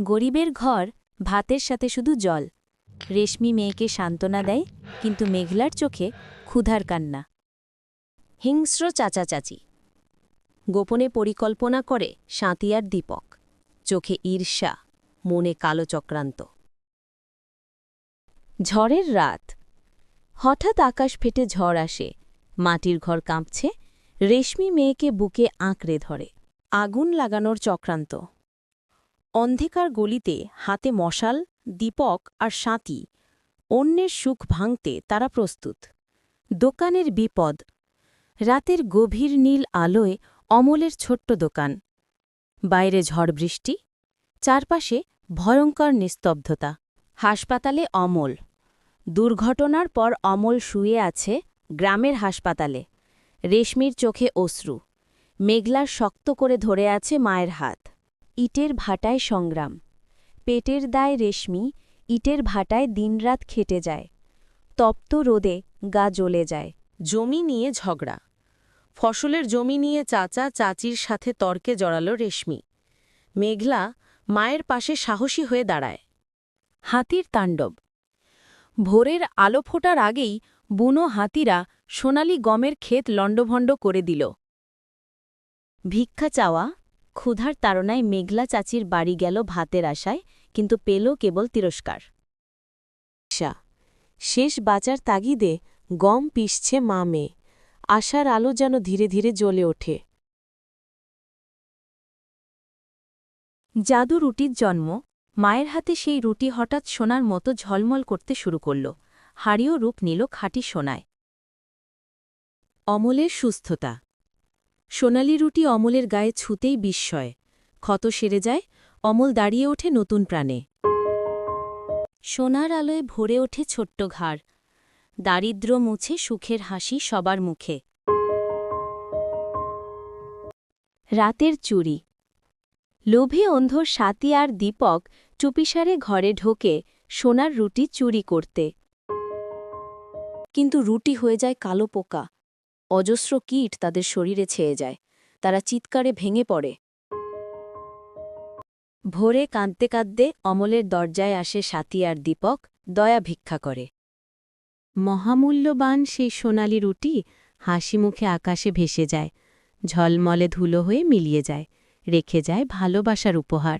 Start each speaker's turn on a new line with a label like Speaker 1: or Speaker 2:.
Speaker 1: গরিবের ঘর, ভাতের সাথে শুধু জল। রেশমি মেয়েকে সান্ত্বনা দেয়, কিন্তু মেঘলার চোখে ক্ষুধার কান্না। হিংস্র চাচা চাচি। গোপনে পরিকল্পনা করে সাঁতিয়ার দীপক। চোখে ঈর্ষা, মনে কালো চক্রান্ত। ঝড়ের রাত। হঠাৎ আকাশ ফেটে ঝড় আসে, মাটির ঘর কাঁপছে, রেশমি মেয়েকে বুকে আঁকড়ে ধরে। আগুন লাগানোর চক্রান্ত। অন্ধকার গলিতে হাতে মশাল, দীপক আর সাঁতি। অন্যের সুখ ভাঙতে তারা প্রস্তুত। দোকানের বিপদ। রাতের গভীর নীল আলোয় অমলের ছোট্ট দোকান। বাইরে ঝড় বৃষ্টি। চারপাশে ভয়ঙ্কর নিস্তব্ধতা। হাসপাতালে অমল। দুর্ঘটনার পর অমল শুয়ে আছে গ্রামের হাসপাতালে। রেশমির চোখে অশ্রু। মেঘলার শক্ত করে ধরে আছে মায়ের হাত। ইটের ভাটায় সংগ্রাম। পেটের দায় রেশমি, ইটের ভাটায় দিনরাত খেটে যায়। তপ্ত রোদে গা জ্বলে যায়। জমি নিয়ে ঝগড়া। ফসলের জমি নিয়ে চাচা চাচির সাথে তর্কে জড়াল রেশমি। মেঘলা মায়ের পাশে সাহসী হয়ে দাঁড়ায়। হাতির তাণ্ডব। ভোরের আলো ফোটার আগেই বুনো হাতিরা সোনালি গমের ক্ষেত লণ্ডভণ্ড করে দিল। ভিক্ষা চাওয়া ক্ষুধার তাড়নায় মেঘলা চাচির বাড়ি গেল ভাতের আশায়, কিন্তু পেল কেবল তিরস্কার। শেষ বাঁচার তাগিদে গম পিষছে মা মেয়ে। আশার আলো যেন ধীরে ধীরে জ্বলে ওঠে। জাদু রুটির জন্ম, মায়ের হাতে সেই রুটি হঠাৎ সোনার মতো ঝলমল করতে শুরু করল। হাড়িও রূপ নিল খাঁটি সোনায়। অমলের সুস্থতা। সোনালি রুটি অমলের গায়ে ছুতেই বিস্ময়। ক্ষত সেরে যায়, অমল দাঁড়িয়ে ওঠে নতুন প্রাণে। সোনার আলোয় ভরে ওঠে ছোট্ট ঘাড়। দারিদ্র মুছে সুখের হাসি সবার মুখে। রাতের চুরি। লোভে অন্ধর সাতি আর দীপক চুপিসারে ঘরে ঢোকে সোনার রুটি চুরি করতে। কিন্তু রুটি হয়ে যায় কালো পোকা। অজস্র কীট তাদের শরীরে ছেয়ে যায়। তারা চিৎকারে ভেঙে পড়ে। ভোরে কাঁদতে কাঁদতে অমলের দরজায় আসে সাথী আর দীপক, দয়া ভিক্ষা করে। মহামূল্যবান সেই সোনালি রুটি হাসি মুখে আকাশে ভেসে যায়, ঝলমলে ধুলো হয়ে মিলিয়ে যায়, রেখে যায় ভালোবাসার উপহার।